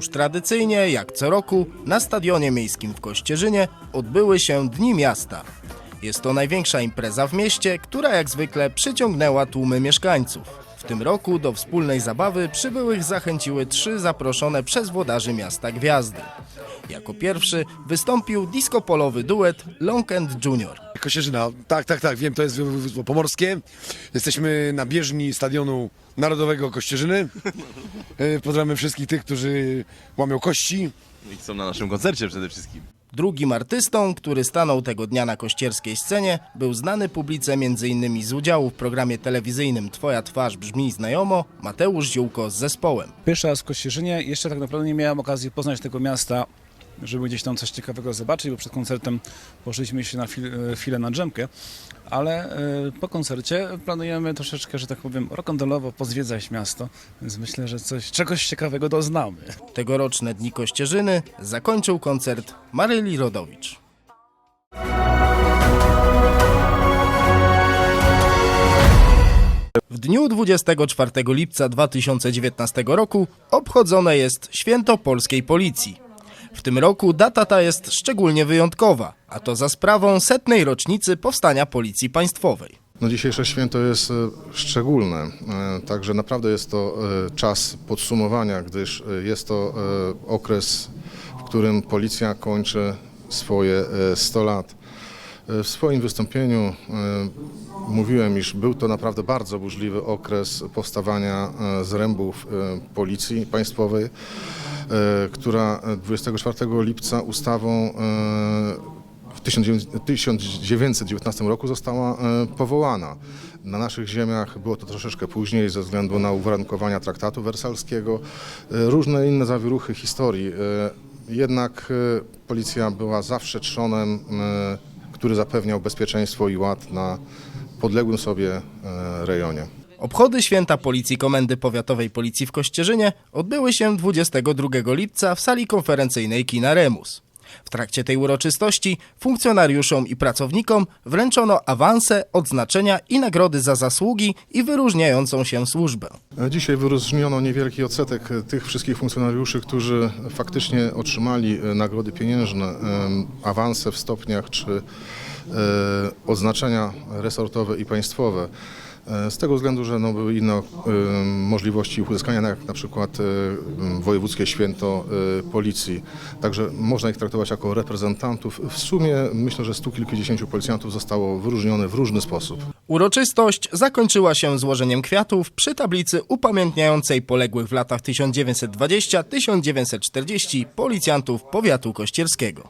Już tradycyjnie, jak co roku, na Stadionie Miejskim w Kościerzynie odbyły się Dni Miasta. Jest to największa impreza w mieście, która jak zwykle przyciągnęła tłumy mieszkańców. W tym roku do wspólnej zabawy przybyłych zachęciły trzy zaproszone przez włodarzy miasta gwiazdy. Jako pierwszy wystąpił disco-polowy duet Long and Junior. Kościerzyna, tak, tak, tak, wiem, to jest województwo pomorskie. Jesteśmy na bieżni Stadionu Narodowego Kościerzyny. E, Pozdrawiamy wszystkich tych, którzy łamią kości. I są na naszym koncercie przede wszystkim. Drugim artystą, który stanął tego dnia na kościerskiej scenie, był znany publice m.in. z udziału w programie telewizyjnym Twoja twarz brzmi znajomo, Mateusz Ziółko z zespołem. Pierwszy raz w Kościerzynie, jeszcze tak naprawdę nie miałem okazji poznać tego miasta, żeby gdzieś tam coś ciekawego zobaczyć, bo przed koncertem poszliśmy się na e, chwilę na drzemkę, ale e, po koncercie planujemy troszeczkę, że tak powiem, rokondołowo pozwiedzać miasto, więc myślę, że coś, czegoś ciekawego doznamy. Tegoroczne Dni Kościerzyny zakończył koncert Maryli Rodowicz. W dniu 24 lipca 2019 roku obchodzone jest Święto Polskiej Policji. W tym roku data ta jest szczególnie wyjątkowa, a to za sprawą setnej rocznicy powstania Policji Państwowej. No dzisiejsze święto jest e, szczególne, e, także naprawdę jest to e, czas podsumowania, gdyż jest to okres, w którym policja kończy swoje e, 100 lat. W swoim wystąpieniu mówiłem, iż był to naprawdę bardzo burzliwy okres powstawania zrębów Policji Państwowej, która 24 lipca ustawą e, w 1919 roku została e, powołana. Na naszych ziemiach było to troszeczkę później ze względu na uwarunkowania traktatu wersalskiego, e, różne inne zawieruchy historii. E, Jednak e, policja była zawsze trzonem, e, który zapewniał bezpieczeństwo i ład na podległym sobie e, rejonie. Obchody święta Policji Komendy Powiatowej Policji w Kościerzynie odbyły się 22 lipca w sali konferencyjnej Kina Remus. W trakcie tej uroczystości funkcjonariuszom i pracownikom wręczono awanse, odznaczenia i nagrody za zasługi i wyróżniającą się służbę. Dzisiaj wyróżniono niewielki odsetek tych wszystkich funkcjonariuszy, którzy faktycznie otrzymali e, nagrody pieniężne, awanse w stopniach czy e, oznaczenia resortowe i państwowe. E, Z tego względu, że no, były inne e, możliwości uzyskania, jak na przykład e, wojewódzkie święto policji. Także można ich traktować jako reprezentantów. W sumie myślę, że stu kilkudziesięciu policjantów zostało wyróżnionych w różny sposób. Uroczystość zakończyła się złożeniem kwiatów przy tablicy upamiętniającej poległych w latach 1920-1940 policjantów powiatu kościerskiego.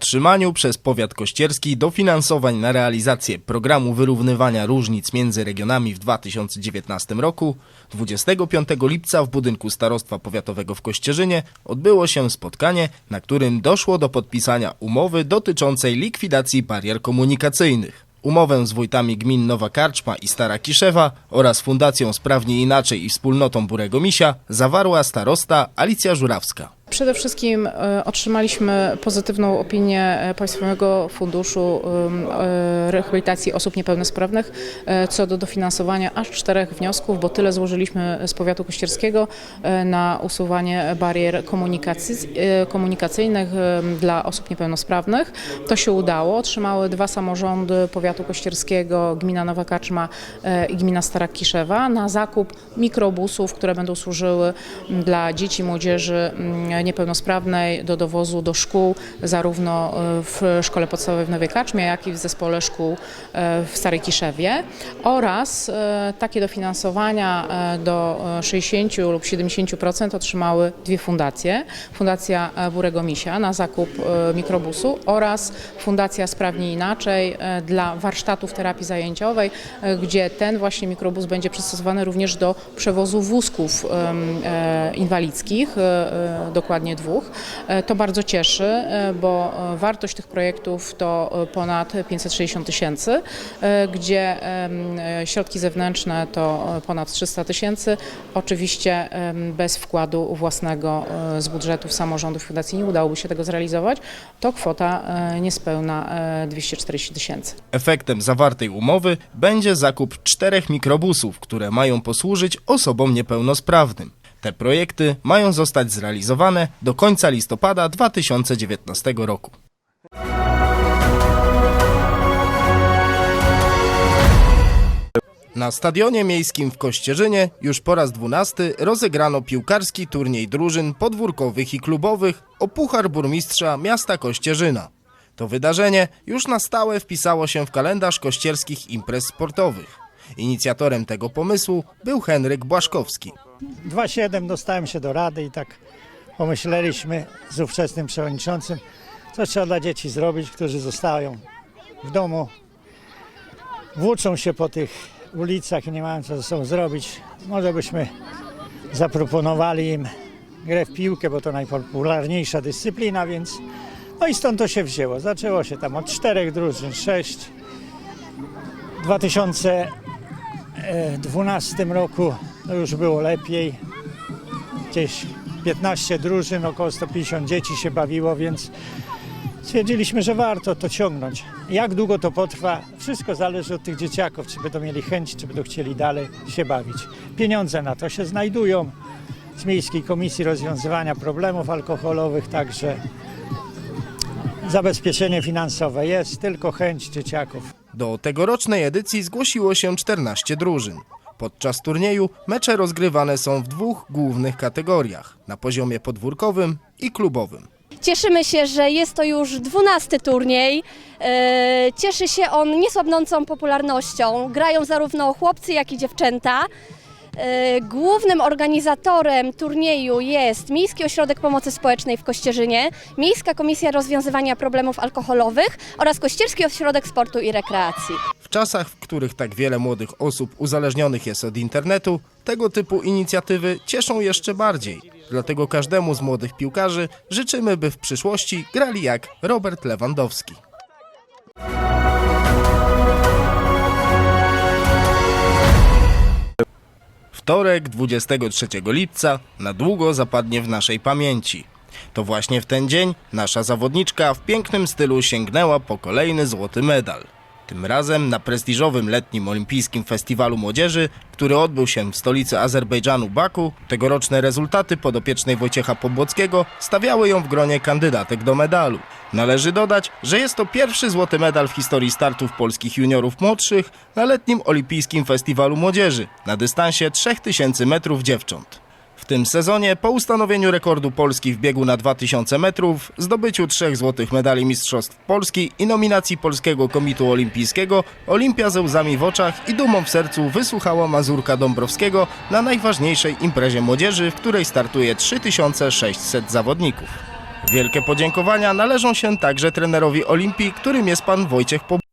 Otrzymaniu przez powiat kościerski dofinansowań na realizację programu wyrównywania różnic między regionami w 2019 roku, 25 lipca w budynku Starostwa Powiatowego w Kościerzynie odbyło się spotkanie, na którym doszło do podpisania umowy dotyczącej likwidacji barier komunikacyjnych. Umowę z wójtami gmin Nowa Karczma i Stara Kiszewa oraz Fundacją Sprawnie Inaczej i Wspólnotą Burego Misia zawarła starosta Alicja Żurawska. Przede wszystkim e, otrzymaliśmy pozytywną opinię e, Państwowego Funduszu e, Rehabilitacji Osób Niepełnosprawnych co do dofinansowania aż czterech wniosków, bo tyle złożyliśmy z powiatu kościerskiego na usuwanie barier komunikacyjnych dla osób niepełnosprawnych. To się udało. Otrzymały dwa samorządy powiatu kościerskiego, gmina Nowa Kaczma i gmina Stara Kiszewa na zakup mikrobusów, które będą służyły dla dzieci, młodzieży m, niepełnosprawnej do dowozu do szkół, zarówno e, w szkole podstawowej w Nowej Kaczmie, jak i w zespole szkół e, w Starej Kiszewie oraz e, takie dofinansowania do e, 60 lub 70% otrzymały dwie fundacje. Fundacja Burego Misia na zakup mikrobusu oraz Fundacja Sprawnie Inaczej dla warsztatów terapii zajęciowej, gdzie ten właśnie mikrobus będzie przystosowany również do przewozu wózków inwalidzkich, e, e, do dokładnie dwóch. E, To bardzo cieszy, e, bo e, wartość tych projektów to ponad 560 tysięcy, gdzie środki zewnętrzne to ponad 300 tysięcy. Oczywiście bez wkładu własnego z budżetów samorządów fundacji nie udałoby się tego zrealizować. To kwota niespełna e, 240 tysięcy. Efektem zawartej umowy będzie zakup czterech mikrobusów, które mają posłużyć osobom niepełnosprawnym. Te projekty mają zostać zrealizowane do końca listopada 2019 roku. Na stadionie miejskim w Kościerzynie już po raz dwunasty rozegrano piłkarski turniej drużyn podwórkowych i klubowych o Puchar Burmistrza Miasta Kościerzyna. To wydarzenie już na stałe wpisało się w kalendarz kościerskich imprez sportowych. Inicjatorem tego pomysłu był Henryk Błaszkowski. 2,7 dostałem się do rady i tak pomyśleliśmy z ówczesnym przewodniczącym, co trzeba dla dzieci zrobić, którzy zostają w domu, włóczą się po tych ulicach i nie mają co ze sobą zrobić. Może byśmy zaproponowali im grę w piłkę, bo to najpopularniejsza dyscyplina, więc no i stąd to się wzięło. Zaczęło się tam od czterech drużyn, sześć. W 2012 roku już było lepiej. Gdzieś 15 drużyn, około 150 dzieci się bawiło, więc stwierdziliśmy, że warto to ciągnąć. Jak długo to potrwa, wszystko zależy od tych dzieciaków, czy będą mieli chęć, czy będą chcieli dalej się bawić. Pieniądze na to się znajdują z Miejskiej Komisji Rozwiązywania Problemów Alkoholowych, także zabezpieczenie finansowe jest, tylko chęć dzieciaków. Do tegorocznej edycji zgłosiło się 14 drużyn. Podczas turnieju mecze rozgrywane są w dwóch głównych kategoriach na poziomie podwórkowym i klubowym. Cieszymy się, że jest to już dwunasty turniej. E, Cieszy się on niesłabnącą popularnością. Grają zarówno chłopcy, jak i dziewczęta. E, Głównym organizatorem turnieju jest Miejski Ośrodek Pomocy Społecznej w Kościerzynie, Miejska Komisja Rozwiązywania Problemów Alkoholowych oraz Kościerski Ośrodek Sportu i Rekreacji. W czasach, w których tak wiele młodych osób uzależnionych jest od internetu, tego typu inicjatywy cieszą jeszcze bardziej. Dlatego każdemu z młodych piłkarzy życzymy, by w przyszłości grali jak Robert Lewandowski. Wtorek 23 lipca na długo zapadnie w naszej pamięci. To właśnie w ten dzień nasza zawodniczka w pięknym stylu sięgnęła po kolejny złoty medal. Tym razem na prestiżowym letnim olimpijskim festiwalu młodzieży, który odbył się w stolicy Azerbejdżanu Baku, tegoroczne rezultaty podopiecznej Wojciecha Pobłockiego stawiały ją w gronie kandydatek do medalu. Należy dodać, że jest to pierwszy złoty medal w historii startów polskich juniorów młodszych na letnim olimpijskim festiwalu młodzieży na dystansie 3000 metrów dziewcząt. Tym sezonie, po ustanowieniu rekordu Polski w biegu na 2000 metrów, zdobyciu trzech złotych medali Mistrzostw Polski i nominacji Polskiego Komitu Olimpijskiego, Olimpia ze łzami w oczach i dumą w sercu wysłuchała Mazurka Dąbrowskiego na najważniejszej imprezie młodzieży, w której startuje 3600 zawodników. Wielkie podziękowania należą się także trenerowi Olimpii, którym jest pan Wojciech Pobłocki.